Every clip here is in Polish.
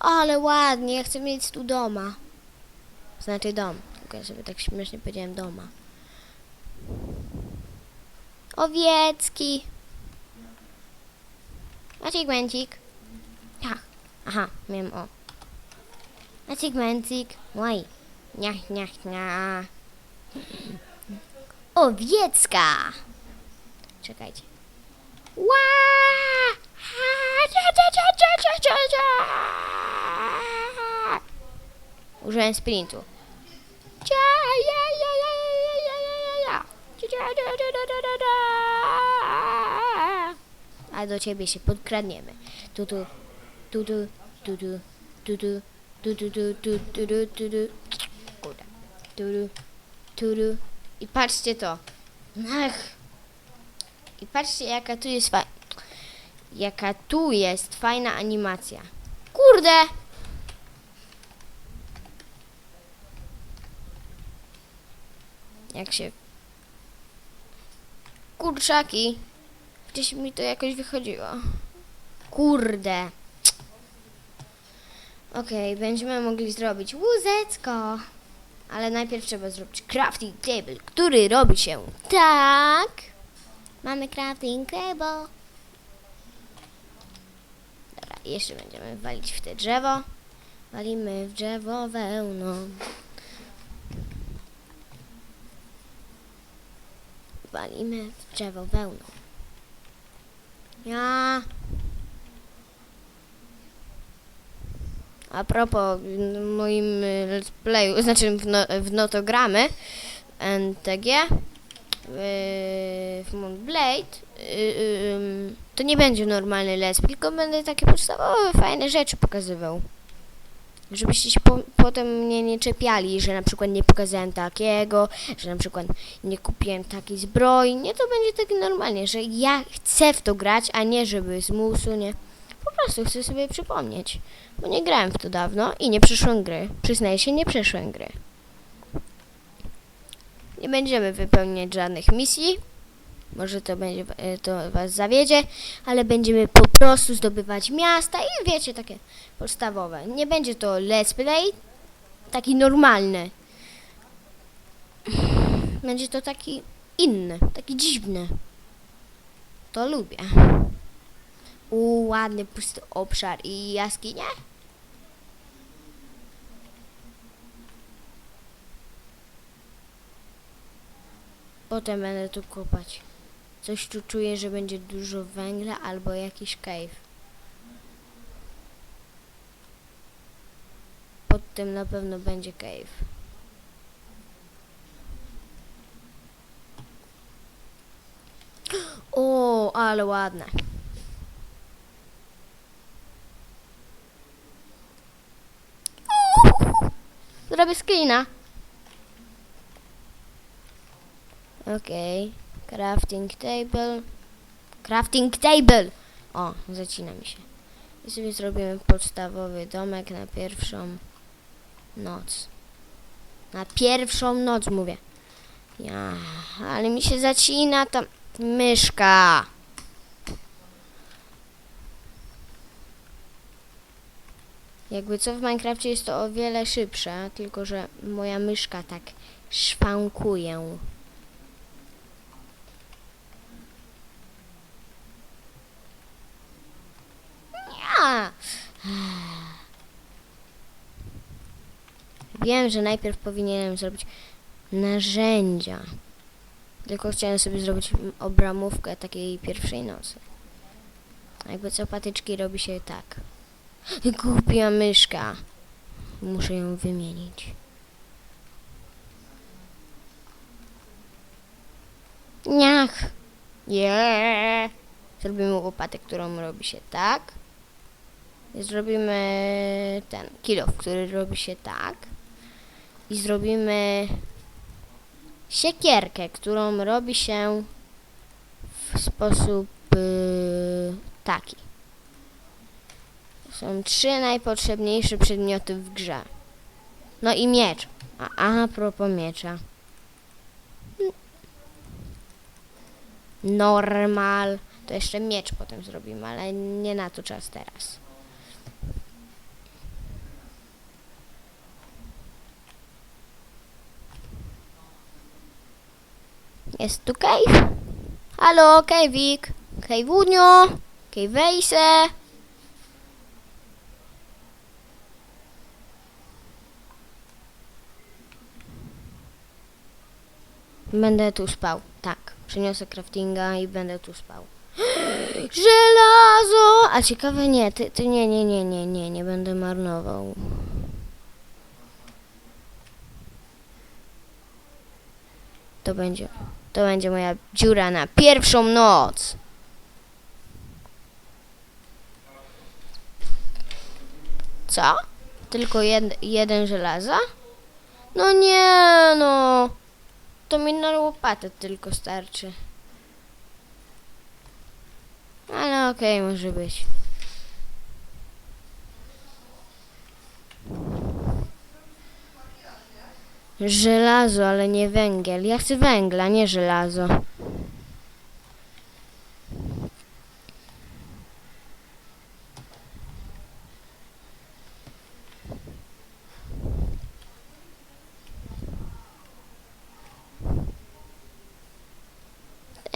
Ale ładnie, chcę mieć tu doma. Znaczy dom, tylko ja sobie tak śmiesznie powiedziałem doma. Owiecki. Maciek Męcik. Ja. Aha, miałem o. Maciek Męcik. Oj. Niach, niach, niach. Owiecka. Czekajcie. Ła! Cia, cia. A do ciebie się podkradniemy. Tu, tu, tu, tu, tu, tu, tu, tu, tu, tu, tu, tu, tu, tu, tu, tu. Kurde. Tu, tu, tu, tu. I patrzcie to. Ach. I patrzcie jaka tu jest fa- jaka tu jest fajna animacja. Kurde! Jak się... Kurczaki. Gdzieś mi to jakoś wychodziło. Kurde. Okej, będziemy mogli zrobić łóżeczko. Ale najpierw trzeba zrobić crafting table, który robi się tak. Mamy crafting table. Dobra, jeszcze będziemy walić w te drzewo. Walimy w drzewo wełną. Walimy w drzewo wełną. Ja. A propos w moim y, let's playu, znaczy w, no, w notogramy NTG w Moonblade y, y, to nie będzie normalny let's play, tylko będę takie podstawowe, fajne rzeczy pokazywał. Żebyście się po, potem mnie nie czepiali, że na przykład nie pokazałem takiego, że na przykład nie kupiłem takiej zbroi. Nie, to będzie tak normalnie, że ja chcę w to grać, a nie żeby z musu, nie. Po prostu chcę sobie przypomnieć, bo nie grałem w to dawno i nie przeszłem gry. Przyznaję się, nie przeszłem gry. Nie będziemy wypełniać żadnych misji. Może to będzie e, to was zawiedzie, ale będziemy po prostu zdobywać miasta i wiecie, takie podstawowe. Nie będzie to let's play, taki normalny. Będzie to taki inny, taki dziwny. To lubię. U, ładny, pusty obszar i jaskinie. Potem będę tu kopać. Coś tu czuję, że będzie dużo węgla albo jakiś cave. Pod tym na pewno będzie cave. O, ale ładne. Zrobię screena. Okej. Crafting table. Crafting table! O, zacina mi się. I sobie zrobimy podstawowy domek na pierwszą noc. Na pierwszą noc mówię. Ja, ale mi się zacina ta myszka. Jakby co w Minecrafcie jest to o wiele szybsze, tylko że moja myszka tak szwankuje. Ja. Wiem, że najpierw powinienem zrobić narzędzia. Tylko chciałem sobie zrobić obramówkę takiej pierwszej nocy. Jakby co patyczki robi się tak. Głupia myszka. Muszę ją wymienić. Niach. Yeah. Zrobimy łopatę, którą robi się tak. Zrobimy ten kilof, który robi się tak. I zrobimy siekierkę, którą robi się w sposób yy, taki. Są trzy najpotrzebniejsze przedmioty w grze. No i miecz. A, a propos miecza. Normal. To jeszcze miecz potem zrobimy, ale nie na to czas teraz. Jest tu cave? Halo, Kejwik. Kejwunio. Kejwejse. Będę tu spał. Tak. Przyniosę craftinga i będę tu spał. Żelazo! A ciekawe nie, ty, ty nie, nie, nie, nie, nie, nie będę marnował. To będzie, to będzie moja dziura na pierwszą noc. Co? Tylko jed, jeden żelaza? No nie, no. To mi na łopatę tylko starczy. Ale okej, może być. Żelazo, ale nie węgiel. Ja chcę węgla, nie żelazo.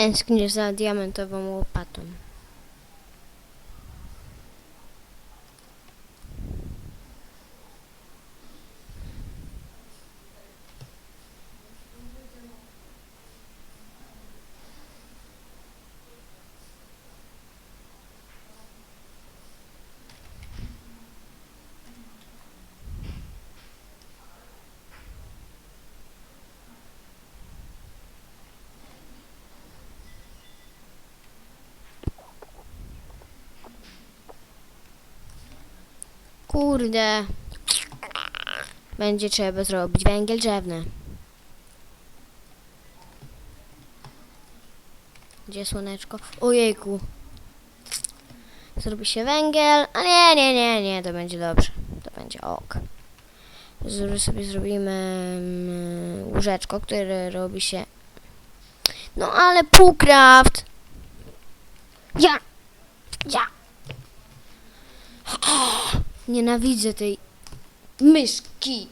Tęsknię za diamentową łopatą. Kurde. Będzie trzeba zrobić węgiel drzewny. Gdzie słoneczko? Ojejku. Zrobi się węgiel. A nie, nie, nie, nie, to będzie dobrze. To będzie ok. Zro- sobie zrobimy mm, łóżeczko, które robi się... No ale półcraft! Ja! Ja! Nienawidzę tej myszki.